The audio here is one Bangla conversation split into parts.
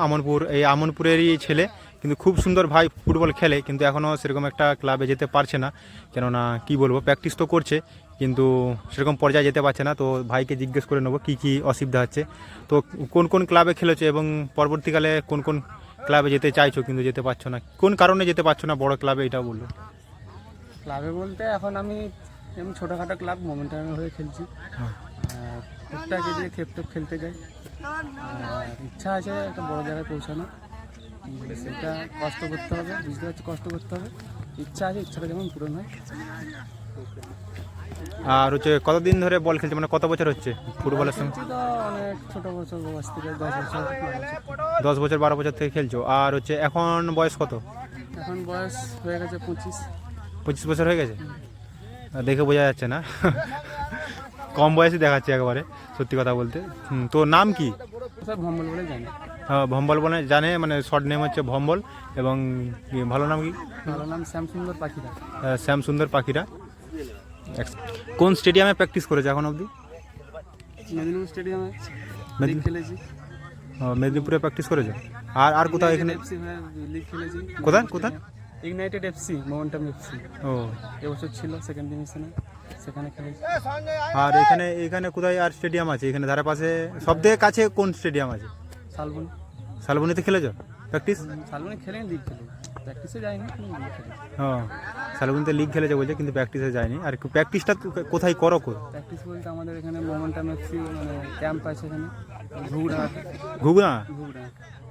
আমনপুর এই আমনপুরেরই ছেলে কিন্তু খুব সুন্দর ভাই ফুটবল খেলে কিন্তু এখনও সেরকম একটা ক্লাবে যেতে পারছে না। কেননা কি বলব প্র্যাকটিস তো করছে কিন্তু সেরকম পর্যায়ে যেতে পারছে না। তো ভাইকে জিজ্ঞেস করে নেব কী কী অসুবিধা হচ্ছে। তো কোন কোন ক্লাবে খেলেছো এবং পরবর্তীকালে কোন কোন ক্লাবে যেতে চাইছো কিন্তু যেতে পারছ না? কোন কারণে যেতে পারছ না বড় ক্লাবে এটা বলল ক্লাবে বলতে এখন আমি এমনি ছোটোখাটো ক্লাব মোমেন্টামের হয়ে খেলছি। হ্যাঁ। টুকটাক খেলতে যাই। ইচ্ছা আছে একটা বড় জায়গায় পৌঁছানো উম, সেটা কষ্ট করতে হবে বুঝতে পারছি কষ্ট করতে হবে। ইচ্ছা আছে ইচ্ছাটা যেমন পূরণ হয়। আর হচ্ছে কতদিন ধরে বল খেলছে? মানে কত বছর হচ্ছে ফুটবলের সঙ্গে? অনেক ছোটো বছর বয়স থেকে দশ বছর। বারো বছর। দশ বছর বারো বছর থেকে খেলছো। আর হচ্ছে এখন বয়স কত? এখন বয়স হয়ে গেছে পঁচিশ। পঁচিশ বছর হয়ে গেছে? দেখে বোঝা যাচ্ছে না। কম বয়সে দেখাচ্ছে একবারে সত্যি কথা বলতে। হুম, তো নাম কি? সব ভম্বল বলে জানি। হ্যাঁ, ভম্বল বলে জানে মানে শর্ট নেম হচ্ছে ভম্বল এবং ভালো নাম কি? ভালো নাম শ্যামসুন্দর পাখিরা। আহ, শ্যাম সুন্দর পাখিরা কোন স্টেডিয়ামে প্র্যাকটিস করেছে এখন অবধি? মেদিনীপুর স্টেডিয়ামে খেলেছি। মেদিনীপুরে প্র্যাকটিস করেছে? আর আর কোথাও এখানে? হয়ে কোথায়? কোথায়? ইগনাইটেড এফসি মোমেন্টাম এফসি ও। এবছর ছিল সেকেন্ড ডিভিশনে সেখানে আর এখানে এখানে কোথায় আর স্টেডিয়াম আছে? এখানে ধারে পাশে সব থেকে কাছে কোন স্টেডিয়াম আছে? শালবন। শালবনিতে খেলেছো? প্র্যাকটিস শালবনে খেলে লিগ খেলে প্র্যাকটিসে খেলে হ্যাঁ শালবনিতে লিগ খেলেছে বলছে কিন্তু প্র্যাকটিসে যায়নি। আর প্র্যাকটিসটা কোথায় করো কো? প্র্যাকটিস বলতে আমাদের এখানে মোমেন্টাম এফসি মানে ক্যাম্প আছে এখানে ঘুগড়া ঘুগড়া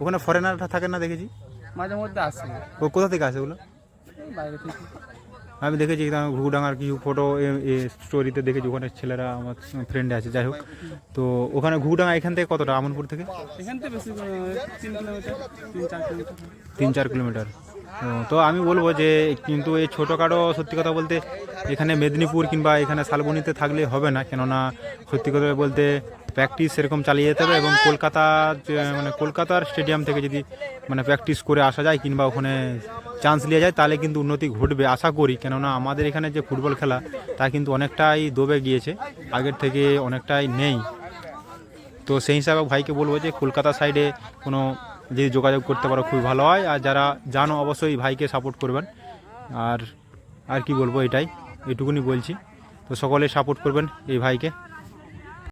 ওখানে ফরেনারটা থাকে না দেখেছি? মাঝে মধ্যে আসে। ও কোথা থেকে আসে ওগুলো? বাইরে থেকে। আমি দেখেছি ঘুঘুডাঙ্গার কিছু ফটো স্টোরিতে দেখেছি ওখানে ছেলেরা আমার ফ্রেন্ডে আছে যাই হোক। তো ওখানে ঘুঘুডাঙ্গা এখান থেকে কতটা আমনপুর থেকে? তিন চার কিলোমিটার। তো আমি বলব যে কিন্তু এই ছোটোখাটো সত্যি কথা বলতে এখানে মেদিনীপুর কিংবা এখানে শালবনিতে থাকলে হবে না কেননা সত্যি কথা বলতে প্র্যাকটিস সেরকম চালিয়ে যেতে হবে এবং কলকাতা মানে কলকাতার স্টেডিয়াম থেকে যদি মানে প্র্যাকটিস করে আসা যায় কিংবা ওখানে চান্স নিয়ে যায়, তাহলে কিন্তু উন্নতি ঘটবে, আশা করি। কেননা আমাদের এখানে যে ফুটবল খেলা, তা কিন্তু অনেকটাই দবে গিয়েছে, আগের থেকে অনেকটাই নেই। তো সেই হিসাবে ভাইকে বলব যে, কলকাতা সাইডে কোনো যদি যোগাযোগ করতে পারো, খুবই ভালো হয়। আর যারা জানো, অবশ্যই ভাইকে সাপোর্ট করবেন। আর আর কি বলব এটাই, এটুকুনি বলছি। তো সকলে সাপোর্ট করবেন এই ভাইকে।